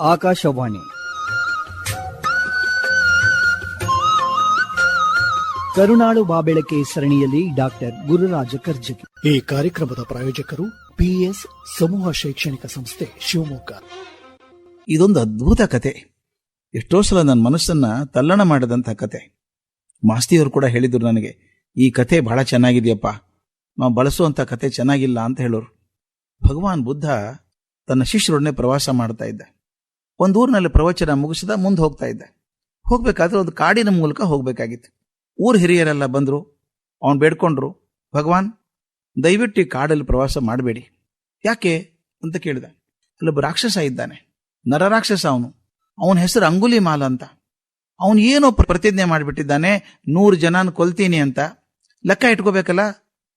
ಆಕಾಶವಾಣಿ. ಕರುಣಾಳು ಬಾಬೆಳಕೆ ಸರಣಿಯಲ್ಲಿ ಡಾಕ್ಟರ್ ಗುರುರಾಜ ಕರ್ಜಗಿ ಈ ಕಾರ್ಯಕ್ರಮದ ಪ್ರಾಯೋಜಕರು ಪಿಎಸ್ ಸಮೂಹ ಶೈಕ್ಷಣಿಕ ಸಂಸ್ಥೆ ಶಿವಮೊಗ್ಗ. ಇದೊಂದು ಅದ್ಭುತ ಕತೆ. ಎಷ್ಟೋ ಸಲ ನನ್ನ ಮನಸ್ಸನ್ನ ತಲ್ಲಣ ಮಾಡಿದಂಥ ಕತೆ. ಮಾಸ್ತಿಯವರು ಕೂಡ ಹೇಳಿದ್ರು ನನಗೆ ಈ ಕತೆ ಬಹಳ ಚೆನ್ನಾಗಿದೆಯಪ್ಪ. ನಾವು ಬಳಸುವಂಥ ಕತೆ ಚೆನ್ನಾಗಿಲ್ಲ ಅಂತ ಹೇಳೋರು. ಭಗವಾನ್ ಬುದ್ಧ ತನ್ನ ಶಿಷ್ಯರೊಡನೆ ಪ್ರವಾಸ ಮಾಡ್ತಾ ಇದ್ದ. ಒಂದು ಊರಿನಲ್ಲಿ ಪ್ರವಚನ ಮುಗಿಸಿದ ಮುಂದೆ ಹೋಗ್ತಾ ಇದ್ದೆ. ಹೋಗಬೇಕಾದ್ರೆ ಒಂದು ಕಾಡಿನ ಮೂಲಕ ಹೋಗಬೇಕಾಗಿತ್ತು. ಊರ್ ಹಿರಿಯರೆಲ್ಲ ಬಂದರು, ಅವನು ಬೇಡ್ಕೊಂಡ್ರು, ಭಗವಾನ್, ದಯವಿಟ್ಟು ಈ ಕಾಡಲ್ಲಿ ಪ್ರವಾಸ ಮಾಡಬೇಡಿ. ಯಾಕೆ ಅಂತ ಕೇಳಿದ. ಅಲ್ಲೊಬ್ಬ ರಾಕ್ಷಸ ಇದ್ದಾನೆ ನರರಾಕ್ಷಸ ಅವನು. ಅವನ ಹೆಸರು ಅಂಗುಲಿ ಮಾಲ ಅಂತ. ಅವನು ಏನೋ ಪ್ರತಿಜ್ಞೆ ಮಾಡಿಬಿಟ್ಟಿದ್ದಾನೆ, ನೂರು ಜನನ ಕೊಲ್ತೀನಿ ಅಂತ. ಲೆಕ್ಕ ಇಟ್ಕೋಬೇಕಲ್ಲ,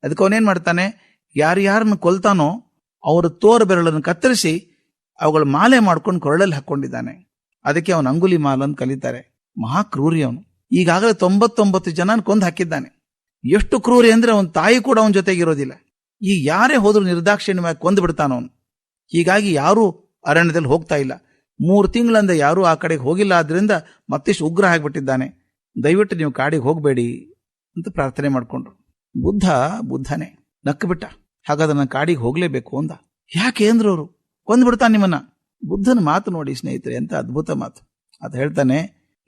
ಅದಕ್ಕೆ ಅವನೇನು ಮಾಡ್ತಾನೆ ಯಾರ್ಯಾರನ್ನು ಕೊಲ್ತಾನೋ, ಅವರ ತೋರ ಬೆರಳನ್ನು ಕತ್ತರಿಸಿ ಅವುಗಳ ಮಾಲೆ ಮಾಡ್ಕೊಂಡು ಕೊರಳಲ್ಲಿ ಹಾಕೊಂಡಿದ್ದಾನೆ. ಅದಕ್ಕೆ ಅವನು ಅಂಗುಲಿ ಮಾಲ ಅಂತ ಕಲಿತಾರೆ. ಮಹಾ ಕ್ರೂರಿ ಅವನು. ಈಗಾಗಲೇ ತೊಂಬತ್ತೊಂಬತ್ತು ಜನ ಕೊಂದು ಹಾಕಿದ್ದಾನೆ. ಎಷ್ಟು ಕ್ರೂರಿ ಅಂದ್ರೆ ಅವನ ತಾಯಿ ಕೂಡ ಅವನ ಜೊತೆಗಿರೋದಿಲ್ಲ. ಈಗ ಯಾರೇ ಹೋದ್ರು ನಿರ್ದಾಕ್ಷಿಣ್ಯವಾಗಿ ಕೊಂದು ಬಿಡ್ತಾನ ಅವನು. ಹೀಗಾಗಿ ಯಾರೂ ಅರಣ್ಯದಲ್ಲಿ ಹೋಗ್ತಾ ಇಲ್ಲ. ಮೂರು ತಿಂಗಳಿಂದ ಯಾರೂ ಆ ಕಡೆಗೆ ಹೋಗಿಲ್ಲ. ಆದ್ರಿಂದ ಮತ್ತಿಷ್ಟು ಉಗ್ರ ಆಗಿಬಿಟ್ಟಿದ್ದಾನೆ. ದಯವಿಟ್ಟು ನೀವು ಕಾಡಿಗೆ ಹೋಗಬೇಡಿ ಅಂತ ಪ್ರಾರ್ಥನೆ ಮಾಡಿಕೊಂಡ್ರು. ಬುದ್ಧ ಬುದ್ಧನೇ ನಕ್ಕಬಿಟ್ಟ ಹಾಗಾದ್ರೆ ನಾನು ಕಾಡಿಗೆ ಹೋಗ್ಲೇಬೇಕು ಅಂದ. ಯಾಕೆ ಅಂದ್ರು ಅವರು? ಕೊಂದ್ಬಿಡ್ತಾನೆ ನಿಮ್ಮನ್ನ. ಬುದ್ಧನ ಮಾತು ನೋಡಿ ಸ್ನೇಹಿತರೆ ಅಂತ ಅದ್ಭುತ ಮಾತು. ಅದು ಹೇಳ್ತಾನೆ,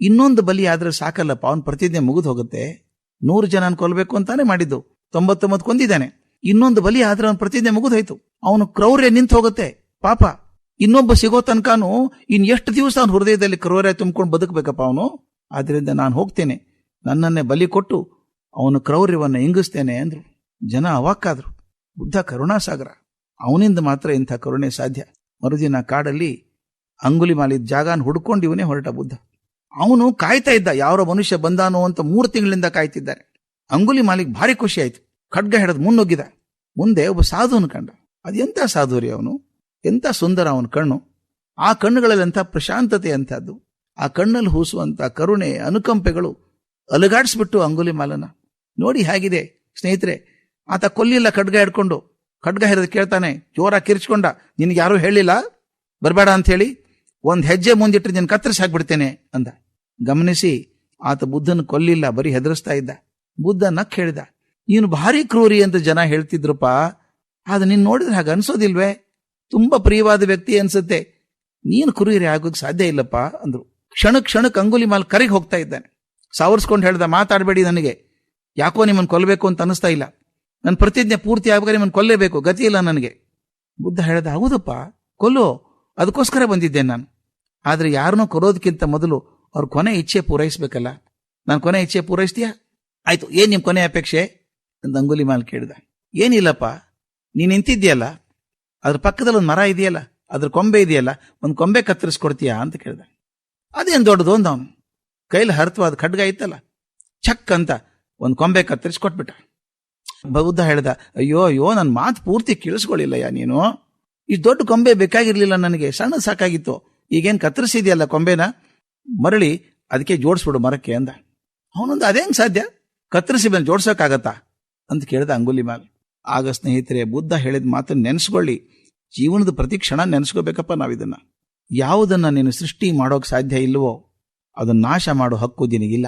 ಇನ್ನೊಂದು ಬಲಿ ಆದ್ರೆ ಸಾಕಲ್ಲಪ್ಪ, ಅವನ ಪ್ರತಿಜ್ಞೆ ಮುಗಿದು ಹೋಗುತ್ತೆ. ನೂರು ಜನ ಕೊಲ್ಬೇಕು ಅಂತಾನೆ ಮಾಡಿದ್ದು. ತೊಂಬತ್ತೊಂಬತ್ತು ಕೊಂದಿದ್ದಾನೆ. ಇನ್ನೊಂದು ಬಲಿ ಆದ್ರೆ ಅವನ ಪ್ರತಿಜ್ಞೆ ಮುಗಿದೋಯ್ತು ಅವನು ಕ್ರೌರ್ಯ ನಿಂತು ಹೋಗುತ್ತೆ. ಪಾಪ, ಇನ್ನೊಬ್ಬ ಸಿಗೋ ತನಕನು ಇನ್ ಎಷ್ಟು ದಿವಸ ಅವನ ಹೃದಯದಲ್ಲಿ ಕ್ರೌರ್ಯ ತುಂಬಿಕೊಂಡು ಬದುಕಬೇಕಪ್ಪ ಅವನು? ಆದ್ರಿಂದ ನಾನು ಹೋಗ್ತೇನೆ. ನನ್ನನ್ನೇ ಬಲಿ ಕೊಟ್ಟು ಅವನು ಕ್ರೌರ್ಯವನ್ನು ಇಂಗಿಸ್ತೇನೆ ಅಂದ್ರು. ಜನ ಅವಾಕ್ಕಾದ್ರು. ಬುದ್ಧ ಕರುಣಾಸಾಗರ. ಅವನಿಂದ ಮಾತ್ರ ಇಂಥ ಕರುಣೆ ಸಾಧ್ಯ. ಮರುದಿನ ಕಾಡಲ್ಲಿ ಅಂಗುಲಿ ಮಾಲಿದ ಜಾಗನ ಹುಡ್ಕೊಂಡು ಇವನೇ ಹೊರಟ ಬುದ್ಧ. ಅವನು ಕಾಯ್ತಾ ಇದ್ದ, ಯಾರೋ ಮನುಷ್ಯ ಬಂದಾನೋ ಅಂತ ಮೂರು ತಿಂಗಳಿಂದ ಕಾಯ್ತಿದ್ದಾರೆ. ಅಂಗುಲಿ ಮಾಲಿಗೆ ಭಾರಿ ಖುಷಿ ಆಯ್ತು. ಖಡ್ಗ ಹಿಡಿದು ಮುನ್ನುಗ್ಗಿದ. ಮುಂದೆ ಒಬ್ಬ ಸಾಧುವನ್ನು ಕಂಡ. ಅದೆಂತ ಸಾಧು ರೀ ಅವನು? ಎಂತ ಸುಂದರ ಅವನ ಕಣ್ಣು. ಆ ಕಣ್ಣುಗಳಲ್ಲಿ ಎಂಥ ಪ್ರಶಾಂತತೆ ಅಂಥದ್ದು ಆ ಕಣ್ಣಲ್ಲಿ ಹೂಸುವಂಥ ಕರುಣೆ, ಅನುಕಂಪೆಗಳು ಅಲುಗಾಡಿಸ್ಬಿಟ್ಟು ಅಂಗುಲಿ ಮಾಲನ. ನೋಡಿ ಹೇಗಿದೆ ಸ್ನೇಹಿತರೆ, ಆತ ಕೊಲ್ಲಿಲ್ಲ ಖಡ್ಗ ಹಿಡ್ಕೊಂಡು. ಖಡ್ಗ ಹಿಡಿದು ಕೇಳ್ತಾನೆ ಜೋರ ಕಿರ್ಚ್ಕೊಂಡ, ನಿನ್ಗೆ ಯಾರೂ ಹೇಳಿಲ್ಲ? ಬರಬೇಡ ಅಂತ ಹೇಳಿ ಒಂದ್ ಹೆಜ್ಜೆ ಮುಂದಿಟ್ಟು ನಿನ್ನ ಕತ್ತರಿಸಿ ಹಾಕ್ಬಿಡ್ತೇನೆ ಅಂದ. ಗಮನಿಸಿ, ಆತ ಬುದ್ಧನ ಕೊಲ್ಲಿಲ್ಲ, ಬರೀ ಹೆದರಿಸ್ತಾ ಇದ್ದ. ಬುದ್ಧ ನಕ್ ಹೇಳಿದ ನೀನು ಭಾರಿ ಕ್ರೂರಿ ಅಂತ ಜನ ಹೇಳ್ತಿದ್ರಪ್ಪ ಆದ್ರೆ ನೀನು ನೋಡಿದ್ರೆ ಹಾಗೆ ಅನ್ಸೋದಿಲ್ವೇ? ತುಂಬಾ ಪ್ರಿಯವಾದ ವ್ಯಕ್ತಿ ಅನ್ಸುತ್ತೆ. ನೀನು ಕ್ರೂರಿ ಆಗೋಕೆ ಸಾಧ್ಯ ಇಲ್ಲಪ್ಪ, ಅಂದ್ರು. ಕ್ಷಣ ಕ್ಷಣಕ್ಕೆ ಅಂಗುಲಿ ಮಾಲ್ ಕರೆಗೆ ಹೋಗ್ತಾ ಇದ್ದಾನೆ. ಸಾವರ್ಸ್ಕೊಂಡು ಹೇಳ್ದ, ಮಾತಾಡಬೇಡಿ ನನಗೆ. ಯಾಕೋ ನಿಮ್ಮನ್ನು ಕೊಲ್ಲಬೇಕು ಅಂತ ಅನಿಸ್ತಾ ಇಲ್ಲ. ನನ್ನ ಪ್ರತಿಜ್ಞೆ ಪೂರ್ತಿ ಆಗ್ಬೇಕಾದ್ರೆ ನಿಮ್ಮನ್ನು ಕೊಲ್ಲೇಬೇಕು. ಗತಿ ಇಲ್ಲ ನನಗೆ. ಬುದ್ಧ ಹೇಳ್ದ, ಹೌದಪ್ಪ, ಕೊಲ್ಲು. ಅದಕ್ಕೋಸ್ಕರ ಬಂದಿದ್ದೆ ನಾನು. ಆದ್ರೆ ಯಾರನ್ನೂ ಕೊರೋದಕ್ಕಿಂತ ಮೊದಲು ಅವ್ರ ಕೊನೆ ಇಚ್ಛೆ ಪೂರೈಸಬೇಕಲ್ಲ. ನಾನು ಕೊನೆ ಇಚ್ಛೆ ಪೂರೈಸ್ತೀಯಾ? ಆಯ್ತು, ಏನ್ ನಿಮ್ಮ ಕೊನೆ ಅಪೇಕ್ಷೆ? ಅಂತ ಅಂಗುಲಿ ಮಾಲ್ ಕೇಳಿದ. ಏನಿಲ್ಲಪ್ಪ, ನೀನು ನಿಂತಿದ್ದೀಯಲ್ಲ? ಅದ್ರ ಪಕ್ಕದಲ್ಲಿ ಒಂದು ಮರ ಇದೆಯಲ್ಲ? ಅದ್ರ ಕೊಂಬೆ ಇದೆಯಲ್ಲ? ಒಂದು ಕೊಂಬೆ ಕತ್ತರಿಸ್ಕೊಡ್ತೀಯಾ ಅಂತ ಕೇಳಿದ. ಅದೇನ್ ದೊಡ್ಡದು ಅಂದ ಅವನು. ಕೈಲಿ ಹರಿತವಾದ ಖಡ್ಗ ಇತ್ತಲ್ಲ ಚಕ್ ಅಂತ ಒಂದು ಕೊಂಬೆ ಕತ್ತರಿಸ್ಕೊಟ್ಬಿಟ್ಟ. ಬೌದ್ಧ ಹೇಳ್ದ, ಅಯ್ಯೋ ಅಯ್ಯೋ ನನ್ನ ಮಾತು ಪೂರ್ತಿ ಕೇಳಿಸ್ಕೊಳ್ಳಿಲ್ಲಯ್ಯ ನೀನು. ಇಷ್ಟು ದೊಡ್ಡ ಕೊಂಬೆ ಬೇಕಾಗಿರ್ಲಿಲ್ಲ ನನಗೆ, ಸಣ್ಣ ಸಾಕಾಗಿತ್ತು. ಈಗೇನ್ ಕತ್ತರಿಸಿದೆಯಲ್ಲ ಕೊಂಬೆನ? ಮರಳಿ ಅದಕ್ಕೆ ಜೋಡಿಸ್ಬಿಡು ಮರಕ್ಕೆ ಅಂದ. ಅವನೊಂದು ಅದೇಂಗೆ ಸಾಧ್ಯ? ಕತ್ತರಿಸಿ ಮೇಲೆ ಜೋಡ್ಸೋಕ್ಕಾಗತ್ತಾ ಅಂತ ಕೇಳ್ದ ಅಂಗುಲಿ ಮ್ಯಾಲ್. ಆಗ ಸ್ನೇಹಿತರೆ, ಬುದ್ಧ ಹೇಳಿದ ಮಾತನ್ನ ನೆನೆಸ್ಕೊಳ್ಳಿ. ಜೀವನದ ಪ್ರತಿ ಕ್ಷಣ ನೆನೆಸ್ಕೋಬೇಕಪ್ಪ ನಾವಿದನ್ನ. ಯಾವುದನ್ನ ನೀನು ಸೃಷ್ಟಿ ಮಾಡೋಕೆ ಸಾಧ್ಯ ಇಲ್ವೋ, ಅದನ್ನ ನಾಶ ಮಾಡೋ ಹಕ್ಕು ನಿನಗಿಲ್ಲ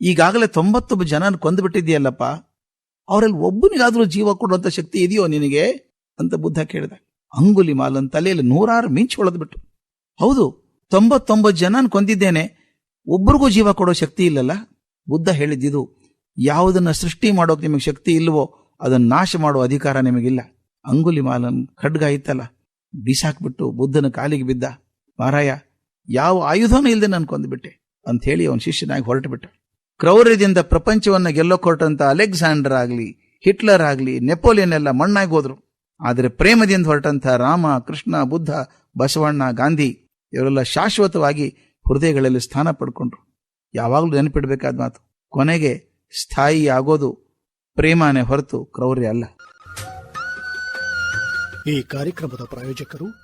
ಈಗಾಗಲೇ ತೊಂಬತ್ತೊಬ್ಬ ಜನ ಕೊಂದುಬಿಟ್ಟಿದ್ಯಲ್ಲಪ್ಪ ಅವರಲ್ಲಿ ಒಬ್ಬನಿಗಾದ್ರೂ ಜೀವ ಕೊಡುವಂತ ಶಕ್ತಿ ಇದೆಯೋ ನಿನಗೆ? ಅಂತ ಬುದ್ಧ ಕೇಳಿದ. ಅಂಗುಲಿ ಮಾಲನ್ ತಲೆಯಲ್ಲಿ ನೂರಾರು ಮಿಂಚು ಹೊಳೆದ್ಬಿಟ್ಟು ಹೌದು, ತೊಂಬತ್ತೊಂಬತ್ತು ಜನನ್ ಕೊಂದಿದ್ದೇನೆ. ಒಬ್ಬರಿಗೂ ಜೀವ ಕೊಡೋ ಶಕ್ತಿ ಇಲ್ಲಲ್ಲ? ಬುದ್ಧ ಹೇಳಿದ್ದಿದು, ಯಾವುದನ್ನ ಸೃಷ್ಟಿ ಮಾಡೋಕೆ ನಿಮಗೆ ಶಕ್ತಿ ಇಲ್ವೋ, ಅದನ್ನು ನಾಶ ಮಾಡೋ ಅಧಿಕಾರ ನಿಮಗಿಲ್ಲ. ಅಂಗುಲಿ ಮಾಲನ್ ಖಡ್ಗ ಇತ್ತಲ್ಲ. ಬಿಸಾಕ್ಬಿಟ್ಟು ಬುದ್ಧನ ಕಾಲಿಗೆ ಬಿದ್ದ. ಮಾರಾಯ, ಯಾವ ಆಯುಧನೂ ಇಲ್ಲದೆ ನಾನು ಕೊಂದುಬಿಟ್ಟೆ, ಅಂತ ಹೇಳಿ ಅವನ ಶಿಷ್ಯನಾಗಿ ಹೊರಟು ಬಿಟ್ಟ ಕ್ರೌರ್ಯದಿಂದ ಪ್ರಪಂಚವನ್ನು ಗೆಲ್ಲೋ ಕೊಟ್ಟಂತ ಅಲೆಕ್ಸಾಂಡರ್ ಆಗಲಿ, ಹಿಟ್ಲರ್ ಆಗಲಿ, ನೆಪೋಲಿಯನ್ ಎಲ್ಲ ಮಣ್ಣಾಗಿ ಹೋದ್ರು. ಆದರೆ ಪ್ರೇಮದಿಂದ ಹೊರಟಂತ ರಾಮ, ಕೃಷ್ಣ, ಬುದ್ಧ, ಬಸವಣ್ಣ, ಗಾಂಧಿ ಇವರೆಲ್ಲ ಶಾಶ್ವತವಾಗಿ ಹೃದಯಗಳಲ್ಲಿ ಸ್ಥಾನ ಪಡ್ಕೊಂಡ್ರು. ಯಾವಾಗಲೂ ನೆನಪಿಡಬೇಕಾದ ಮಾತು, ಕೊನೆಗೆ ಸ್ಥಾಯಿ ಆಗೋದು ಪ್ರೇಮನೇ ಹೊರತು ಕ್ರೌರ್ಯ ಅಲ್ಲ. ಈ ಕಾರ್ಯಕ್ರಮದ ಪ್ರಾಯೋಜಕರು